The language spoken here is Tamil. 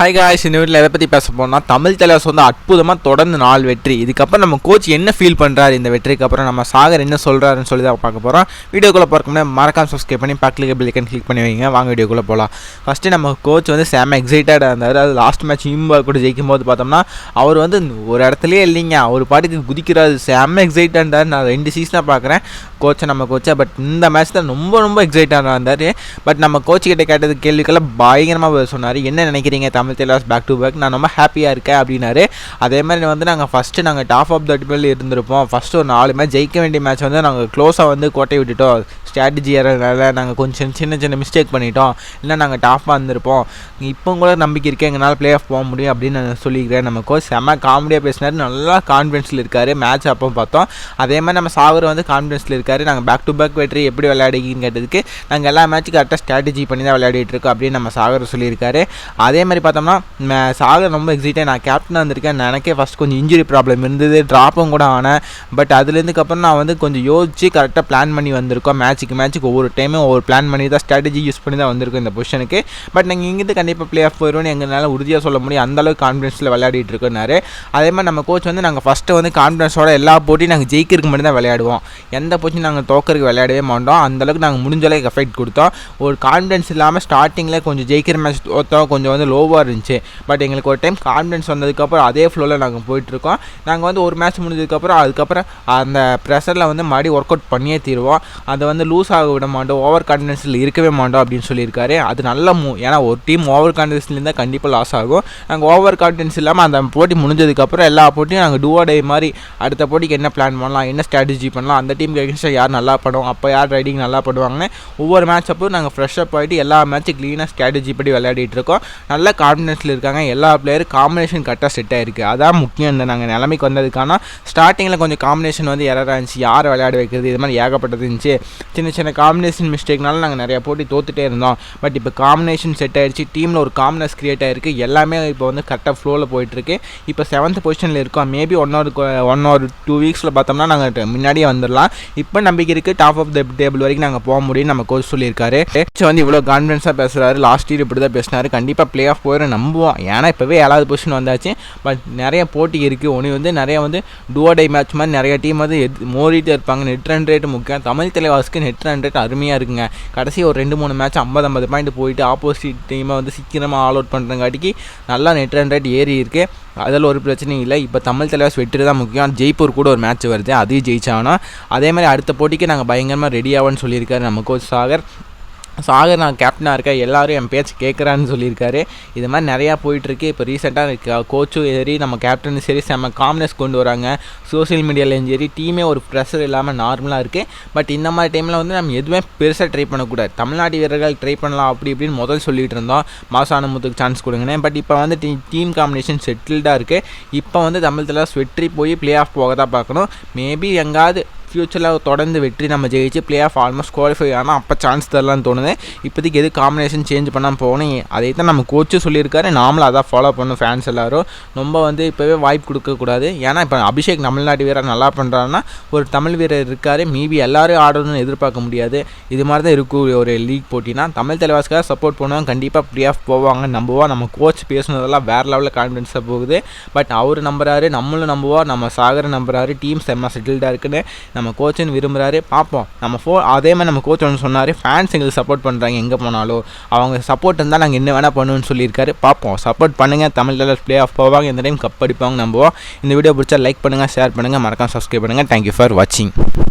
ஹாய் காய்ஸ் இந்த வீட்டில் எதை பற்றி பேச போனால் தமிழ் தலைவர் வந்து அற்புதமாக தொடர்ந்து நாலு வெற்றி. இதுக்கப்புறம் நம்ம கோச் என்ன ஃபீல் பண்ணுறாரு இந்த வெற்றிக்கு அப்புறம் நம்ம சாகர் என்ன சொல்கிறாருன்னு சொல்லி தான் பார்க்க போகிறோம் வீடியோக்குள்ளே பார்க்க மறக்காம சப்ஸ்கிரைப் பண்ணி பக்கத்துக்கு பில்லிக்கன் கிளிக் பண்ணி வைங்க. வாங்க வீடியோக்குள்ளே போகலாம் ஃபஸ்ட்டு நம்ம கோச் வந்து செம்ம எக்ஸைட்டடாக இருந்தார். அது லாஸ்ட் மேட்ச் இம்பா கூட ஜெயிக்கும் போது பார்த்தோம்னா அவர் வந்து ஒரு இடத்துலையே இல்லைங்க. அவர் பாட்டுக்கு குதிக்கிறாரு. செம்ம எக்ஸைட்டாக இருந்தார். நான் ரெண்டு சீசனாக பார்க்குறேன். கோச்சை நம்ம கோச்சை பட் இந்த மேட்ச் தான் ரொம்ப ரொம்ப எக்ஸைட்டாக இருந்தார். பட் நம்ம கோச்சுக்கிட்ட கேட்டது கேள்விக்கெல்லாம் பயங்கரமாக சொன்னார். என்ன நினைக்கிறீங்க Tamil Thalaivas back to back நான் ரொம்ப ஹாப்பியாக இருக்கேன் அப்படின்னாரு. அதே மாதிரி வந்து நாங்கள் ஃபஸ்ட்டு நாங்கள் டாப் ஆஃப் த டேபிள் இருந்திருப்போம். ஃபஸ்ட்டு ஒரு நாலு மேட்ச் ஜெயிக்க வேண்டிய மேட்ச் வந்து நாங்கள் க்ளோஸாக வந்து கோட்டை விட்டுட்டோம். ஸ்ட்ராட்டஜி ஏறதுனால நாங்கள் கொஞ்சம் சின்ன சின்ன மிஸ்டேக் பண்ணிட்டோம். இல்லை நாங்கள் டாப்பாக இருந்திருப்போம். இப்போ கூட நம்பிக்கை இருக்கேன் எங்களால் ப்ளே ஆஃப் போக முடியும் அப்படின்னு நான் சொல்லிக்கிறேன். நம்ம கோச் செம்ம காமெடியாக பேசினார். நல்லா கான்ஃபிடென்ஸில் இருக்கார். மேட்ச் அப்போ பார்த்தோம். அதே மாதிரி நம்ம சாகர் வந்து கான்ஃபிடென்ஸில் இருக்கார். நாங்கள் பேக் டு பேக் வெற்றி எப்படி விளையாடிக்கின்னு கேட்டதுக்கு நாங்கள் எல்லா மேட்ச்சும் கரெக்டாக ஸ்ட்ராட்டஜி பண்ணி தான் விளையாடிட்டு இருக்கோம் அப்படின்னு நம்ம சாகர் சொல்லியிருக்காரு. அதே மாதிரி பார்த்தோம்னா சாகர் ரொம்ப எக்ஸைட்டாக நான் கேப்டனாக இருந்திருக்கேன். எனக்கே ஃபஸ்ட் கொஞ்சம் இன்ஜுரி ப்ராப்ளம் இருந்தது ட்ராப்பும் கூட ஆனேன் பட் அதுலேருந்துக்கு அப்புறம் நான் வந்து கொஞ்சம் யோசிச்சு கரெக்டாக பிளான் பண்ணி வந்திருக்கோம். மேட்ச்சுக்கு மேட்ச்சுக்கு ஒவ்வொரு டைமும் ஒவ்வொரு பிளான் பண்ணி தான் ஸ்ட்ராட்டஜி யூஸ் பண்ணி தான் வந்திருக்கோம் இந்த பொசிஷனுக்கு பட் நாங்கள் இங்கேருந்து கண்டிப்பாக ப்ளே ஆஃப் போயிடுவோம்னு எங்களால் உறுதியாக சொல்ல முடியும். அந்தளவுக்கு கான்ஃபிடன்ஸில் விளையாடிட்டு இருக்கோன்னாரு அதே மாதிரி நம்ம கோச் வந்து நாங்கள் ஃபஸ்ட்டு வந்து கான்ஃபிடன்ஸோட எல்லா போட்டியும் நாங்கள் ஜெயிக்கிறதுக்கு மட்டும் தான் விளையாடுவோம். எந்த போச்சும் நாங்கள் தோக்கறதுக்கு விளையாடவே மாட்டோம். அந்தளவுக்கு நாங்கள் முடிஞ்ச அளவுக்கு எஃபெக்ட் கொடுத்தோம். ஒரு கான்ஃபிடன்ஸ் இல்லாமல் ஸ்டார்டிங்கில் கொஞ்சம் ஜெயிக்கிற மேட்ச் தோற்றோம் கொஞ்சம் வந்து லோவாக இருந்துச்சு. பட் எங்களுக்கு ஒரு டைம் கான்ஃபிடன்ஸ் வந்ததுக்கப்புறம் அதே ஃப்ளோவில் நாங்கள் போயிட்டுருக்கோம். நாங்கள் வந்து ஒரு மேட்ச் முடிஞ்சதுக்கப்புறம் அதுக்கப்புறம் அந்த ப்ரெஷரில் வந்து மறுபடியும் ஒர்க் அவுட் பண்ணியே தீருவோம். அதை வந்து லூஸ் ஆக விட மாட்டோம். ஓவர் கான்ஃபிடன்ஸில் இருக்கவே மாட்டோம் அப்படின்னு சொல்லியிருக்காரு. அது நல்ல மூ ஏன்னா ஒரு டீம் ஓவர் கான்ஃபிடன்ஸ்ல இருந்தால் கண்டிப்பாக லாஸ் ஆகும். நாங்கள் ஓவர் கான்ஃபிடன்ஸ் இல்லாமல் அந்த போட்டி முடிஞ்சதுக்கப்புறம் எல்லா போட்டியும் நாங்கள் டூ டே மாதிரி அடுத்த போட்டிக்கு என்ன பிளான் பண்ணலாம் என்ன ஸ்ட்ராட்டஜி பண்ணலாம் அந்த டீமுக்கு எகென்ஸ்டாக யார் நல்லா பண்ணுவோம் அப்போ யார் ரைடிங் நல்லா பண்ணுவாங்கன்னு ஒவ்வொரு மேட்ச் அப்போ நாங்கள் ஃப்ரெஷ்ஷப் ஆகிட்டு எல்லா மேட்ச்சும் க்ளீனாக ஸ்ட்ராட்டஜி படி விளையாடிட்டு இருக்கோம். நல்ல கான்ஃபிடன்ஸில் இருக்காங்க. எல்லா பிளேயரும் காம்பினேஷன் கரெக்டாக செட் ஆகிருக்கு அதான் முக்கியம் இந்த நாங்கள் நிலைமைக்கு வந்ததுக்கான ஸ்டார்டிங்கில் கொஞ்சம் காம்பினேஷன் வந்து எரராக இருந்துச்சு. யார் விளையாட வைக்கிறது? இது மாதிரி ஏகப்பட்டது இருந்துச்சு. சின்ன சின்ன காம்பினேஷன் மிஸ்டேக்னால நாங்கள் நிறையா போட்டி தோத்துட்டே இருந்தோம். பட் இப்போ காம்பினேஷன் செட் ஆகிடுச்சு டீமில் ஒரு காம்னஸ் கிரியேட் ஆகிருக்கு எல்லாமே இப்போ வந்து கரெக்டாக ஃப்ளோவில் போயிட்டுருக்கு. இப்போ செவன்த் பொசிஷனில் இருக்கோம். மேபி ஒன் ஒரு ஒன் ஒரு டூ வீக்ஸில் பார்த்தோம்னா நாங்கள் முன்னாடியே வந்துடலாம். இப்போ நம்பிக்கை இருக்குது டாப் ஆஃப் த டேபிள் வரைக்கும் நாங்கள் போக முடியும் நம்ம கோச் சொல்லியிருக்காரு. வந்து இவ்வளோ கான்ஃபிடன்ஸாக பேசுகிறாரு லாஸ்ட் இயர் இப்படி தான் பேசினார். கண்டிப்பாக ப்ளே ஆஃப் போயிடும் நம்புவோம் ஏன்னா இப்போவே ஏழாவது பொசிஷன் வந்தாச்சு. பட் நிறைய போட்டி இருக்குது ஒன்று வந்து நிறைய வந்து டூவா டே மேட்ச் மாதிரி நிறைய டீம் வந்து எத் மோதிட்டே இருப்பாங்க. நெட் ரன் ரேட் முக்கியம். தமிழ் தலைவாசுக்கு நெட் ரன் ரேட் அருமையாக இருக்குங்க. கடைசி ஒரு ரெண்டு மூணு மேட்ச் ஐம்பது ஐம்பது பாயிண்ட் போயிட்டு ஆப்போசிட் டீமை வந்து சீக்கிரமாக ஆல் அவுட் பண்ணுறங்காட்டிக்கு நல்லா நெட் ரன் ரேட் ஏறி இருக்கு. அதில் ஒரு பிரச்சனையும் இல்லை. இப்போ தமிழ் தலைவாஸ் வெற்றி தான் முக்கியம். ஜெய்ப்பூர் கூட ஒரு மேட்ச் வருது. அதையும் ஜெயிச்சாங்கன்னா அதே மாதிரி அடுத்த போட்டிக்கு நாங்கள் பயங்கரமாக ரெடி ஆவோன்னு சொல்லியிருக்காரு நம்ம கோச் சாகர். சாகர் நான் கேப்டனாக இருக்கேன். எல்லாரும் என் பேச்சு கேட்குறான்னு சொல்லியிருக்காரு. இது மாதிரி நிறையா போயிட்டுருக்கு. இப்போ ரீசெண்டாக கோச்சும் சரி நம்ம கேப்டனும் சரி செம்ம காம்னஸ் கொண்டு வராங்க. சோஷியல் மீடியாலையும் சரி டீமே ஒரு ப்ரெஷர் இல்லாமல் நார்மலாக இருக்குது பட் இந்த மாதிரி டைமில் வந்து நம்ம எதுவுமே பெருசாக ட்ரை பண்ணக்கூடாது. தமிழ்நாட்டு வீரர்கள் ட்ரை பண்ணலாம் அப்படி இப்படின்னு முதல் சொல்லிட்டு இருந்தோம். மாசானமுத்துக்கு சான்ஸ் கொடுங்கன்னு பட் இப்போ வந்து டீ டீம் காம்பினேஷன் செட்டில்டாக இருக்குது இப்போ வந்து தமிழ் தலை வெற்றி போய் ப்ளே ஆஃப் போக தான் பார்க்கணும். மேபி எங்காவது ஃப்யூச்சரில் தொடர்ந்து வெற்றி நம்ம ஜெயிச்சு ப்ளே ஆஃப் ஆல்மோஸ்ட் குவாலிஃபை ஆனால் அப்போ சான்ஸ் தரலான்னு தோணுது. இப்போதைக்கு எது காம்பினேஷன் சேஞ்ச் பண்ணால் போகணும் அதை தான் நம்ம கோச்சும் சொல்லியிருக்காரு. நாமளும் அதான் ஃபாலோ பண்ணும் ஃபேன்ஸ் எல்லோரும். ரொம்ப வந்து இப்போவே வாய்ப்பு கொடுக்கக்கூடாது ஏன்னா இப்போ அபிஷேக் தமிழ்நாட்டு வீரர் நல்லா பண்ணுறாருன்னா ஒரு தமிழ் வீரர் இருக்கார். மீபி எல்லாரும் ஆடணும்னு எதிர்பார்க்க முடியாது. இது மாதிரி தான் இருக்கும் ஒரு லீக் போட்டினா தமிழ் தலைவாஸ்க்காக சப்போர்ட் பண்ணுவாங்க. கண்டிப்பாக ப்ரீ ஆஃப் போவாங்க நம்புவோம் நம்ம கோச் பேசுனதெல்லாம் வேறு லெவலில் கான்ஃபிடன்ஸாக போகுது. பட் அவர் நம்புறாரு நம்மளும் நம்புவோம். நம்ம சாகர் நம்புறாரு. டீம் செம்ம செட்டில்டாக இருக்குன்னு. நம்ம கோச்சுன்னு விரும்புகிறாரு பார்ப்போம். நம்ம ஃபோ அதே மாதிரி நம்ம கோச் ஒன்று சொன்னார் ஃபேன்ஸ் எங்களுக்கு சப்போர்ட் பண்ணுறாங்க எங்கே போனாலும் அவங்க சப்போர்ட் இருந்தால் நாங்கள் என்ன வேணால் பண்ணுவோம்னு சொல்லியிருக்காரு. பார்ப்போம். சப்போர்ட் பண்ணுங்கள் தமிழ் ப்ளே ஆஃப் போவாங்க. இந்த டைம் கப் அடிப்பாங்க நம்புவோம். இந்த வீடியோ பிடிச்சா லைக் பண்ணுங்கள் ஷேர் பண்ணுங்கள் மறக்காம சப்ஸ்கிரைப் பண்ணுங்கள் தேங்க்யூ ஃபார் வாட்சிங்